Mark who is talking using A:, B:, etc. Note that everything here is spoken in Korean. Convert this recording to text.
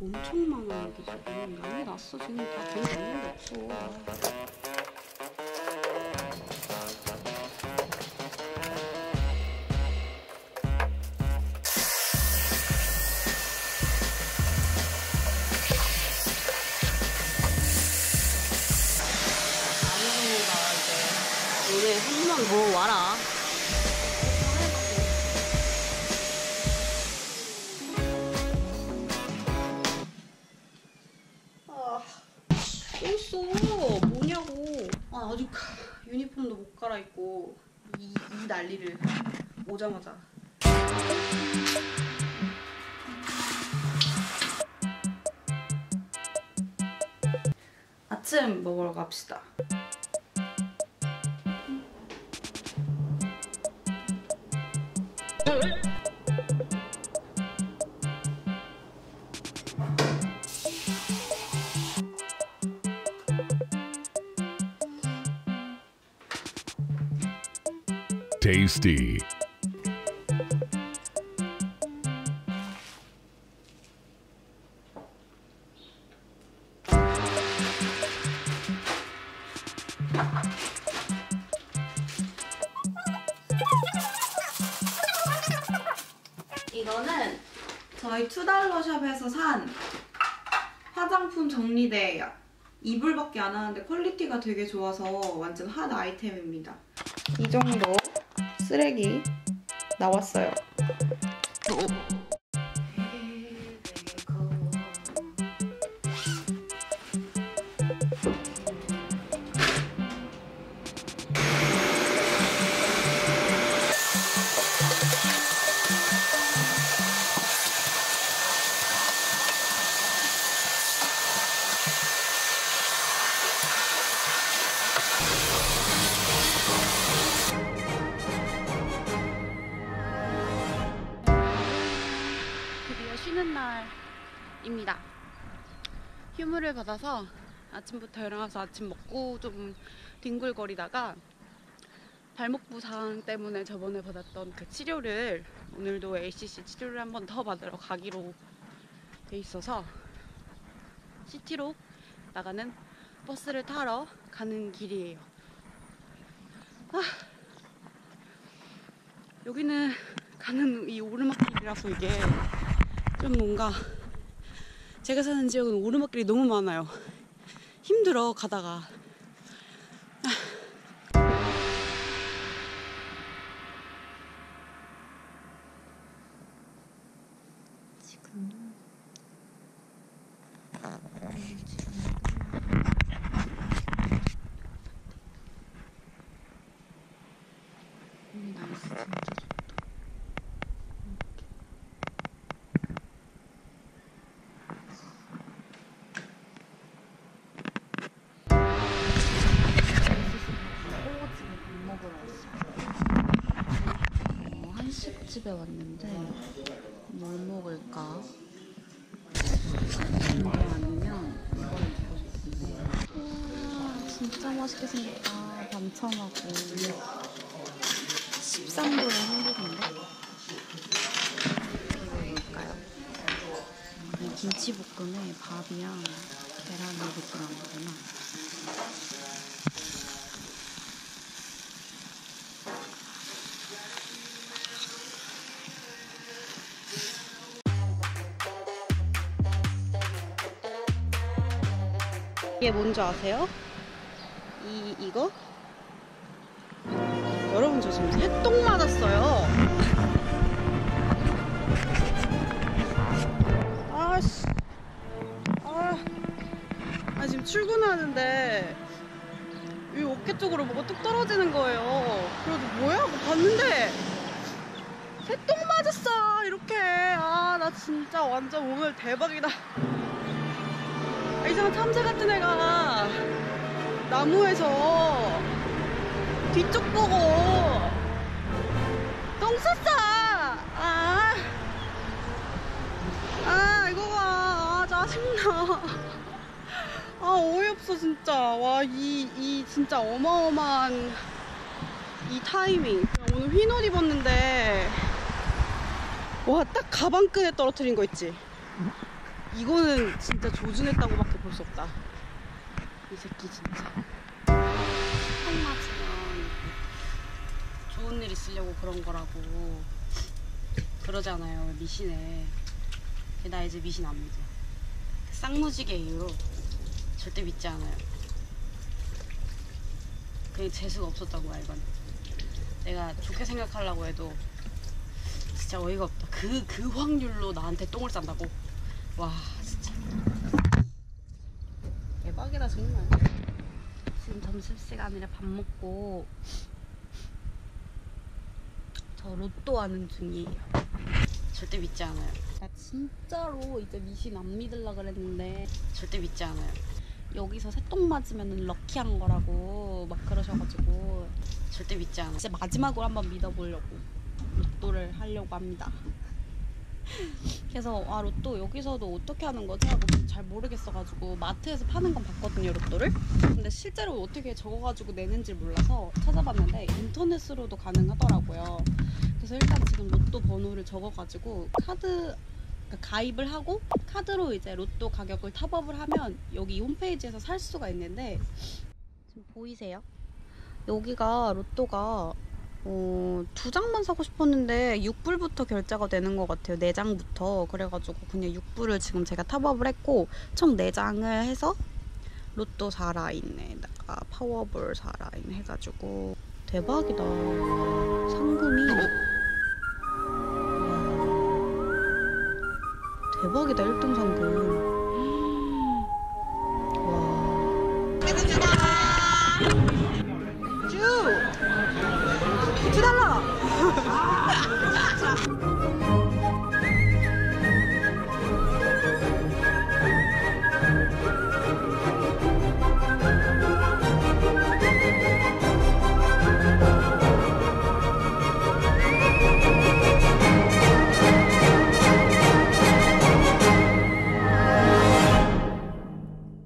A: 엄청 많아 여기 지금 난리 났어. 지금 다 돈이 없는 게 없어. 아무거나 이제 너네 한 번만 더 와라 또 있어. 뭐냐고. 아, 아직 유니폼도 못 갈아입고 이, 이 난리를 오자마자. 아침 먹으러 갑시다.
B: Tasty.
C: 이거는 저희 투달러 샵에서 산 화장품 정리대예요. 이불밖에 안 하는데 퀄리티가 되게 좋아서 완전 핫 아이템입니다. 이 정도 쓰레기 나왔어요.
A: 입니다. 휴무를 받아서 아침부터 일어나서 아침 먹고 좀 뒹굴거리다가 발목 부상 때문에 저번에 받았던 그 치료를 오늘도 ACC 치료를 한 번 더 받으러 가기로 돼 있어서 시티로 나가는 버스를 타러 가는 길이에요. 아, 여기는 가는 이 오르막길이라서 이게 좀 뭔가 제가 사는 지역은 오르막길이 너무 많아요. 힘들어 가다가. 지금 한식집에 왔는데 뭘 먹을까? 이거 아니면 이걸 먹고 싶은데 우와 진짜 맛있게 생겼다 반찬하고 13도의 행복인데? 이거 뭘까요? 그냥 김치볶음에 밥이랑 계란이 이렇게 거구나 이게 뭔지 아세요? 이 이거? 여러분 저 지금 새똥 맞았어요. 아씨, 아, 아 지금 출근하는데 이 어깨 쪽으로 뭐가 뚝 떨어지는 거예요. 그래도 뭐야? 하고 봤는데 새똥 맞았어 이렇게. 아 나 진짜 완전 오늘 대박이다. 아, 이상한 참새 같은 애가 나무에서 뒤쪽 보고 똥 쌌어! 아, 아, 이거 봐. 아, 짜증나. 아, 어이없어, 진짜. 와, 이, 이 진짜 어마어마한 이 타이밍. 오늘 흰 옷 입었는데, 와, 딱 가방끈에 떨어뜨린 거 있지? 이거는 진짜 조준했다고밖에 볼 수 없다. 이 새끼 진짜. 형 맞으면 좋은 일 있으려고 그런 거라고 그러잖아요 미신에. 나 이제 미신 안 믿어. 쌍무지개예요. 절대 믿지 않아요. 그게 재수가 없었던 거야 이건. 내가 좋게 생각하려고 해도 진짜 어이가 없다. 그, 그 확률로 나한테 똥을 싼다고? 와, 진짜. 대박이다, 정말. 지금 점심시간이라 밥 먹고 저 로또 하는 중이에요. 절대 믿지 않아요. 나 진짜로 이제 미신 안 믿으려 그랬는데 절대 믿지 않아요. 여기서 새똥 맞으면 럭키한 거라고 막 그러셔가지고 절대 믿지 않아요. 진짜 마지막으로 한번 믿어보려고 로또를 하려고 합니다. 그래서 아 로또 여기서도 어떻게 하는 거지 하고 잘 모르겠어가지고 마트에서 파는 건 봤거든요 로또를. 근데 실제로 어떻게 적어가지고 내는지 몰라서 찾아봤는데 인터넷으로도 가능하더라고요. 그래서 일단 지금 로또 번호를 적어가지고 카드 그러니까 가입을 하고 카드로 이제 로또 가격을 탑업을 하면 여기 홈페이지에서 살 수가 있는데 지금 보이세요? 여기가 로또가 어, 두 장만 사고 싶었는데 6불부터 결제가 되는 것 같아요. 4장부터. 그래가지고 그냥 6불을 지금 제가 탑업을 했고 총 4장을 해서 로또 4라인에다가 파워볼 4라인 해가지고 대박이다. 상금이 와. 대박이다 1등 상금.